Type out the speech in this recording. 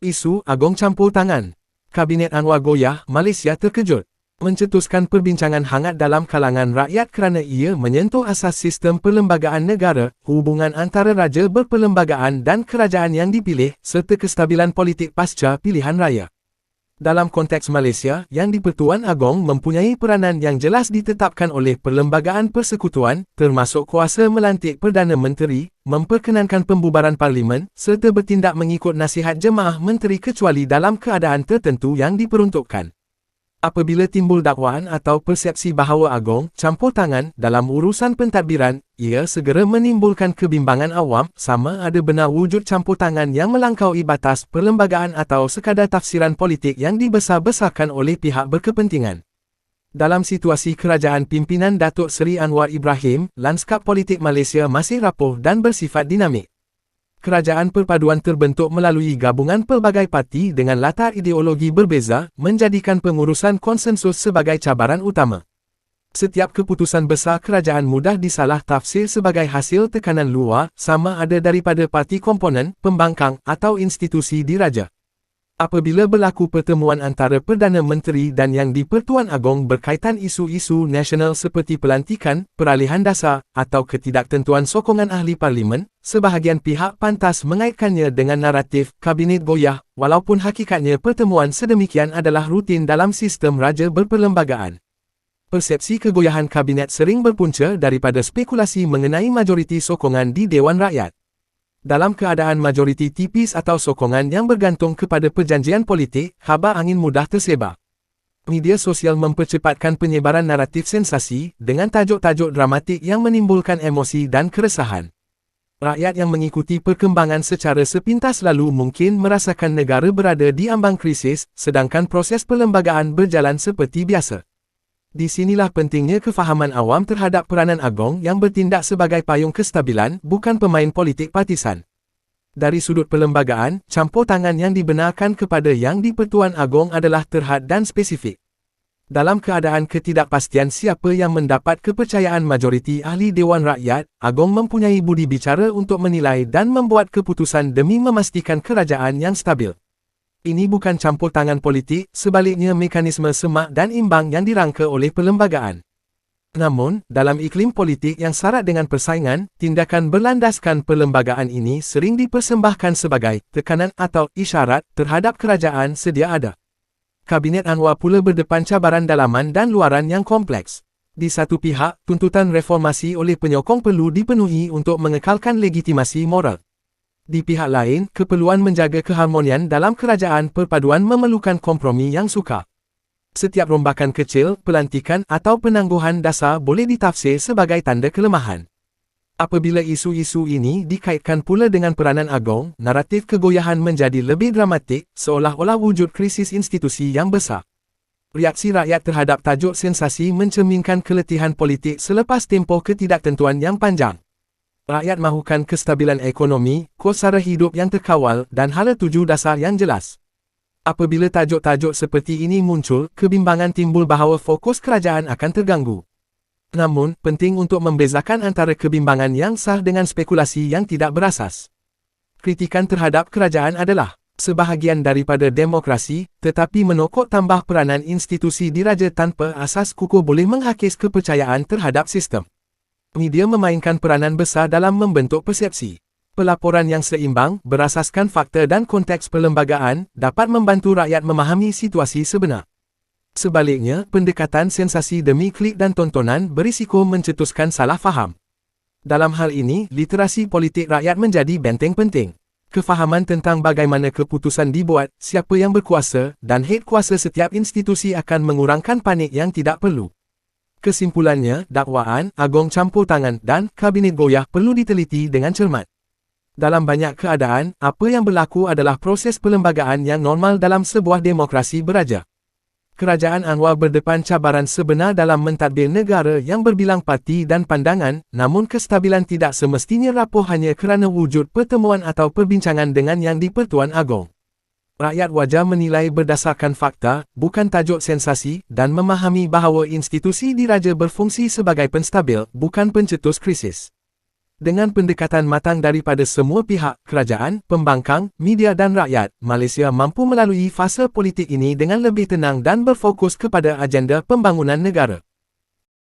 Isu Agong campur tangan. Kabinet Anwar goyah, Malaysia terkejut. Mencetuskan perbincangan hangat dalam kalangan rakyat kerana ia menyentuh asas sistem perlembagaan negara, hubungan antara raja berperlembagaan dan kerajaan yang dipilih, serta kestabilan politik pasca pilihan raya. Dalam konteks Malaysia, Yang di-Pertuan Agong mempunyai peranan yang jelas ditetapkan oleh Perlembagaan Persekutuan, termasuk kuasa melantik Perdana Menteri, memperkenankan pembubaran Parlimen, serta bertindak mengikut nasihat jemaah menteri kecuali dalam keadaan tertentu yang diperuntukkan. Apabila timbul dakwaan atau persepsi bahawa Agong campur tangan dalam urusan pentadbiran, ia segera menimbulkan kebimbangan awam sama ada benar wujud campur tangan yang melangkaui batas perlembagaan atau sekadar tafsiran politik yang dibesar-besarkan oleh pihak berkepentingan. Dalam situasi kerajaan pimpinan Datuk Seri Anwar Ibrahim, lanskap politik Malaysia masih rapuh dan bersifat dinamik kerajaan perpaduan terbentuk melalui gabungan pelbagai parti dengan latar ideologi berbeza, menjadikan pengurusan konsensus sebagai cabaran utama. Setiap keputusan besar kerajaan mudah disalah tafsir sebagai hasil tekanan luar, sama ada daripada parti komponen, pembangkang atau institusi diraja. Apabila berlaku pertemuan antara Perdana Menteri dan Yang di-Pertuan Agong berkaitan isu-isu nasional seperti pelantikan, peralihan dasar, atau ketidaktentuan sokongan ahli parlimen, sebahagian pihak pantas mengaitkannya dengan naratif Kabinet Goyah, walaupun hakikatnya pertemuan sedemikian adalah rutin dalam sistem raja berperlembagaan. Persepsi kegoyahan Kabinet sering berpunca daripada spekulasi mengenai majoriti sokongan di Dewan Rakyat. Dalam keadaan majoriti tipis atau sokongan yang bergantung kepada perjanjian politik, khabar angin mudah tersebar. Media sosial mempercepatkan penyebaran naratif sensasi dengan tajuk-tajuk dramatik yang menimbulkan emosi dan keresahan. Rakyat yang mengikuti perkembangan secara sepintas lalu mungkin merasakan negara berada di ambang krisis, sedangkan proses perlembagaan berjalan seperti biasa. Di sinilah pentingnya kefahaman awam terhadap peranan Agong yang bertindak sebagai payung kestabilan, bukan pemain politik partisan. Dari sudut perlembagaan, campur tangan yang dibenarkan kepada Yang di-Pertuan Agong adalah terhad dan spesifik. Dalam keadaan ketidakpastian siapa yang mendapat kepercayaan majoriti ahli Dewan Rakyat, Agong mempunyai budi bicara untuk menilai dan membuat keputusan demi memastikan kerajaan yang stabil. Ini bukan campur tangan politik, sebaliknya mekanisme semak dan imbang yang dirangka oleh perlembagaan. Namun, dalam iklim politik yang syarat dengan persaingan, tindakan berlandaskan perlembagaan ini sering dipersembahkan sebagai tekanan atau isyarat terhadap kerajaan sedia ada. Kabinet Anwar pula berdepan cabaran dalaman dan luaran yang kompleks. Di satu pihak, tuntutan reformasi oleh penyokong perlu dipenuhi untuk mengekalkan legitimasi moral. Di pihak lain, keperluan menjaga keharmonian dalam kerajaan perpaduan memerlukan kompromi yang sukar. Setiap rombakan kecil, pelantikan atau penangguhan dasar boleh ditafsir sebagai tanda kelemahan. Apabila isu-isu ini dikaitkan pula dengan peranan agong, naratif kegoyahan menjadi lebih dramatik, seolah-olah wujud krisis institusi yang besar. Reaksi rakyat terhadap tajuk sensasi mencerminkan keletihan politik selepas tempoh ketidaktentuan yang panjang rakyat mahukan kestabilan ekonomi, kos sara hidup yang terkawal dan hala tuju dasar yang jelas. Apabila tajuk-tajuk seperti ini muncul, kebimbangan timbul bahawa fokus kerajaan akan terganggu. Namun, penting untuk membezakan antara kebimbangan yang sah dengan spekulasi yang tidak berasas. Kritikan terhadap kerajaan adalah sebahagian daripada demokrasi, tetapi menokok tambah peranan institusi diraja tanpa asas kukuh boleh menghakis kepercayaan terhadap sistem media memainkan peranan besar dalam membentuk persepsi. Pelaporan yang seimbang, berasaskan fakta dan konteks perlembagaan, dapat membantu rakyat memahami situasi sebenar. Sebaliknya, pendekatan sensasi demi klik dan tontonan berisiko mencetuskan salah faham. Dalam hal ini, literasi politik rakyat menjadi benteng penting. Kefahaman tentang bagaimana keputusan dibuat, siapa yang berkuasa, dan head kuasa setiap institusi akan mengurangkan panik yang tidak perlu. Kesimpulannya, dakwaan, agong campur tangan dan kabinet goyah perlu diteliti dengan cermat. Dalam banyak keadaan, apa yang berlaku adalah proses perlembagaan yang normal dalam sebuah demokrasi beraja. Kerajaan Anwar berdepan cabaran sebenar dalam mentadbir negara yang berbilang parti dan pandangan, namun kestabilan tidak semestinya rapuh hanya kerana wujud pertemuan atau perbincangan dengan Yang di-Pertuan Agong rakyat wajar menilai berdasarkan fakta, bukan tajuk sensasi, dan memahami bahawa institusi diraja berfungsi sebagai penstabil, bukan pencetus krisis. Dengan pendekatan matang daripada semua pihak, kerajaan, pembangkang, media dan rakyat, Malaysia mampu melalui fasa politik ini dengan lebih tenang dan berfokus kepada agenda pembangunan negara.